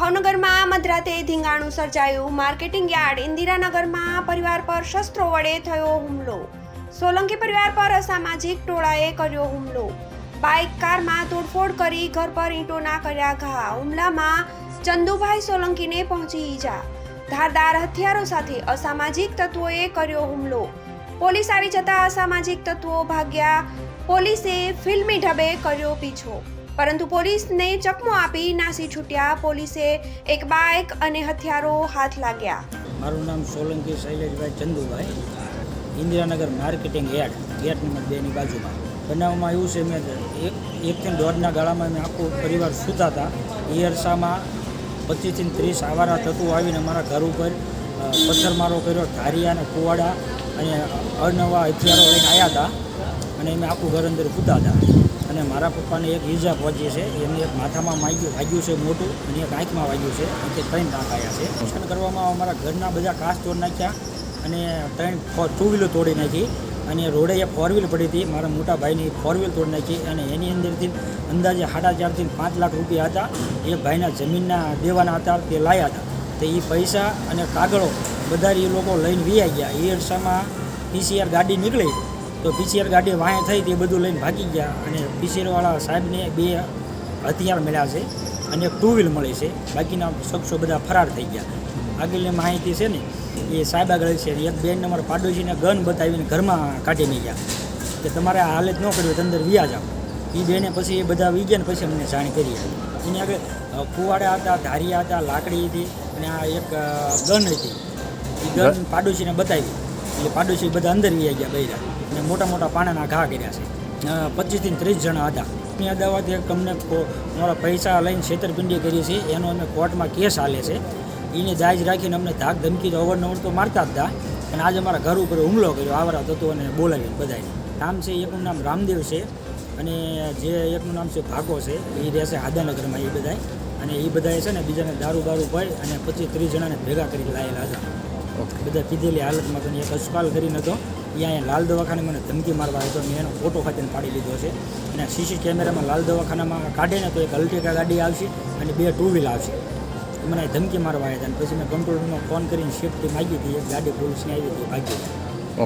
ભાવનગરમાં મધરાતે ધીંગાણું સર્જાયું. Marketing yard ઇન્દિરાનગરમાં પરિવાર પર શસ્ત્રો વડે થયો હુમલો. સોલંકી પરિવાર પર અસામાજિક ટોળાએ કર્યો હુમલો. બાઇક, કારમાં તોડફોડ કરી ઘર પર ઈંટોના કર્યા ઘા. હુમલામાં ચંદુભાઈ સોલંકીને પહોંચી ઈજા. ધારદાર હથિયારો સાથે અસામાજિક તત્વોએ કર્યો હુમલો. પોલીસ આવી જતા અસામાજિક તત્વો ભાગ્યા. પોલીસે ફિલ્મી ઢબે કર્યો પીછો. પરંતુ પોલીસને ચકમો આપી નાસી છૂટ્યા. પોલીસે એક બાઇક અને હથિયારો હાથ લાગ્યા. મારું નામ Solanki Shaileshbhai Chandubhai. Indiranagar marketing yard, gate number બેની બાજુમાં. બનાવમાં એવું છે, મેં એક, એકથી દોઢના ગાળામાં મેં આખો પરિવાર સૂતા હતા. એ અરસામાં પચીસથી ત્રીસ આવારા થતું આવીને મારા ઘર ઉપર પથ્થરમારો કર્યો, ધારિયા અને કુવાડા અને અનવા હથિયારો લઈને આવ્યા હતા. અને એમ આખું ઘર અંદર સૂતા હતા. અને મારા પપ્પાને એક ઈજા પહોંચી છે એમને એક માથામાં માગ્યું, વાગ્યું છે મોટું, અને એક આંખમાં વાગ્યું છે અને ત્રણ દાંત આવ્યા છે. નુકસાન કરવામાં અમારા ઘરના બધા કાચ તોડી નાખ્યા, અને ત્રણ ટુ વ્હીલર તોડી નાખી, અને રોડે એ ફોર વ્હીલ પડી હતી, મારા મોટા ભાઈની ફોર વ્હીલ તોડી નાખી, અને એની અંદરથી અંદાજે સાડા ચારથી પાંચ લાખ રૂપિયા હતા, એ ભાઈના જમીનના દેવાના હતા, તે લાયા હતા. તો એ પૈસા અને કાગળો બધા એ લોકો લઈને વી ગયા. એ અરસામાં પીસીઆર ગાડી નીકળી તો પીસીઆર ગાડી વાંહે થઈ તે બધું લઈને ભાગી ગયા અને પીસીઆરવાળા સાહેબને બે હથિયાર મળ્યા છે અને એક ટુ વ્હીલ મળે છે. બાકીના શખ્સો બધા ફરાર થઈ ગયા. આગળની માહિતી છે ને એ સાહેબ આગળ છે એક બેન નંબર પાડોશીને ગન બતાવીને ઘરમાં કાઢીને ગયા કે તમારે આ હાલત ન કરવી તો અંદર વ્યા જાઓ. એ બેને પછી એ બધા વી ગયા ને પછી અમને જાણ કરી એની આગળ કુવાડા હતા ધારિયા હતા લાકડી હતી અને આ એક ગન હતી. એ ગન પાડોશીને બતાવી. એટલે પાડોશી બધા અંદર વ્યા ગયા બૈરા. અને મોટા મોટા પાણાના ઘા કર્યા છે. પચીસથી ત્રીસ જણા હતા. ની અદાવત એક અમને મારા પૈસા લઈને છેતરપિંડી કરી છે. એનો અમે કોર્ટમાં કેસ હાલે છે. એને જાયજ રાખીને અમને ધાક ધમકી તો અવરનવર તો મારતા જ હતા. અને આજે અમારા ઘર ઉપર હુમલો કર્યો, આવરા તત્વોને બોલાવીને બધાને નામ છે, એકનું નામ રામદેવ છે. અને જે એકનું નામ છે ભાગો છે, એ રહેશે હાદાનગરમાં એ બધાય અને એ બધાએ છે ને બીજાને દારૂ બારૂ પાડી અને પચીસ ત્રીસ જણાને ભેગા કરી લાયેલા હતા. બધા કીધેલી હાલતમાં તો ને એક અસ્પાલ કરીને હતો એ અહીંયા લાલ દવાખાને મને ધમકી મારવા હતો મેં એનો ફોટો ખાતે પાડી લીધો છે. અને સીસી કેમેરામાં લાલ દવાખાનામાં કાઢે ને તો એક અલ્ટિકા ગાડી આવશે અને બે ટુ વ્હીલ આવશે. મને ધમકી મારવા આવ્યા હતા અને પછી મેં કંટ્રોલ રૂમમાં ફોન કરીને સેફટી માગી હતી, એક ગાડી પોલીસની આવી હતી, ભાગી.